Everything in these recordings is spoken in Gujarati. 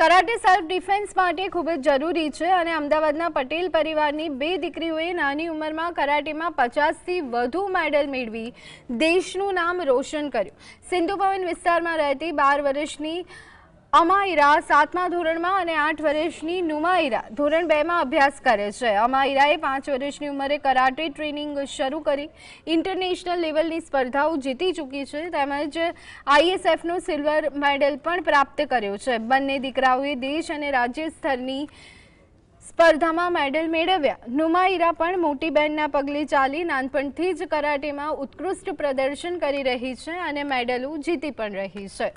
કરાટે સેલ્ફ ડિફેન્સ માટે ખૂબ જ જરૂરી છે અને અમદાવાદના પટેલ પરિવારની બે દીકરીઓએ નાની ઉંમરમાં કરાટેમાં પચાસથી વધુ મેડલ મેળવી દેશનું નામ રોશન કર્યું. સિંધુ ભવન વિસ્તારમાં રહેતી બાર વર્ષની અમાયરા સાતમા ધોરણમાં અને આઠ વર્ષની નુમાયરા ધોરણ બેમાં અભ્યાસ કરે છે. અમાયરાએ પાંચ વર્ષની ઉંમરે કરાટે ટ્રેનિંગ શરૂ કરી. ઇન્ટરનેશનલ લેવલની સ્પર્ધાઓ જીતી ચૂકી છે. તેમજ આઈએસએફનો સિલ્વર મેડલ પણ પ્રાપ્ત કર્યો છે. બંને દીકરાઓએ દેશ અને રાજ્ય સ્તરની સ્પર્ધામાં મેડલ મેળવ્યા. નુમાઈરા પણ મોટી બહેનના પગલે ચાલી નાનપણથી જ કરાટેમાં ઉત્કૃષ્ટ પ્રદર્શન કરી રહી છે અને મેડલો જીતી પણ રહી છે.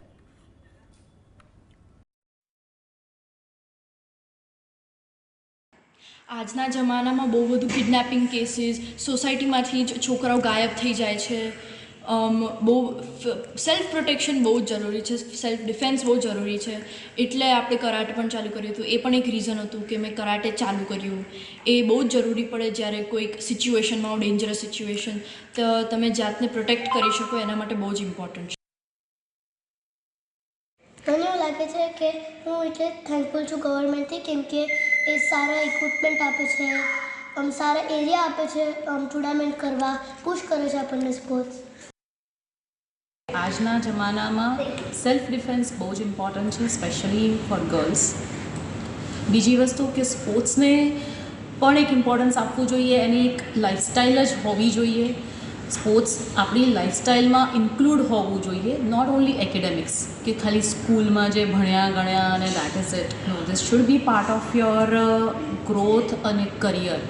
આજના જમાનામાં બહુ બધું કિડનેપિંગ કેસીસ સોસાયટીમાંથી જ છોકરાઓ ગાયબ થઈ જાય છે. બહુ સેલ્ફ પ્રોટેક્શન બહુ જ જરૂરી છે. સેલ્ફ ડિફેન્સ બહુ જરૂરી છે. એટલે આપણે કરાટે પણ ચાલુ કર્યું હતું. એ પણ એક રીઝન હતું કે મેં કરાટે ચાલુ કર્યું. એ બહુ જ જરૂરી પડે જ્યારે કોઈક સિચ્યુએશનમાં ડેન્જરસ સિચ્યુએશન તો તમે જાતને પ્રોટેક્ટ કરી શકો, એના માટે બહુ જ ઇમ્પોર્ટન્ટ છે. મને એવું લાગે છે કે હું એટલે થેન્કફુલ છું ગવર્મેન્ટથી કેમ કે એ સારા ઇક્વિપમેન્ટ આપે છે, આમ સારા એરિયા આપે છે, આમ ટુર્નામેન્ટ કરવા પુશ કરે છે આપણને સ્પોર્ટ્સ આજના જમાનામાં સેલ્ફ ડિફેન્સ બહુ જ ઇમ્પોર્ટન્ટ છે સ્પેશિયલી ફોર ગર્લ્સ બીજી વસ્તુ કે સ્પોર્ટ્સને પણ એક ઇમ્પોર્ટન્સ આપવું જોઈએ, એની એક લાઈફસ્ટાઈલ જ હોવી જોઈએ. સ્પોર્ટ્સ આપણી લાઈફસ્ટાઈલમાં ઇન્ક્લુડ હોવું જોઈએ નોટ ઓન્લી એકેડેમિક્સ કે ખાલી સ્કૂલમાં જે ભણ્યા, ગણ્યા અને that is it no this should be part of your growth અને કરિયર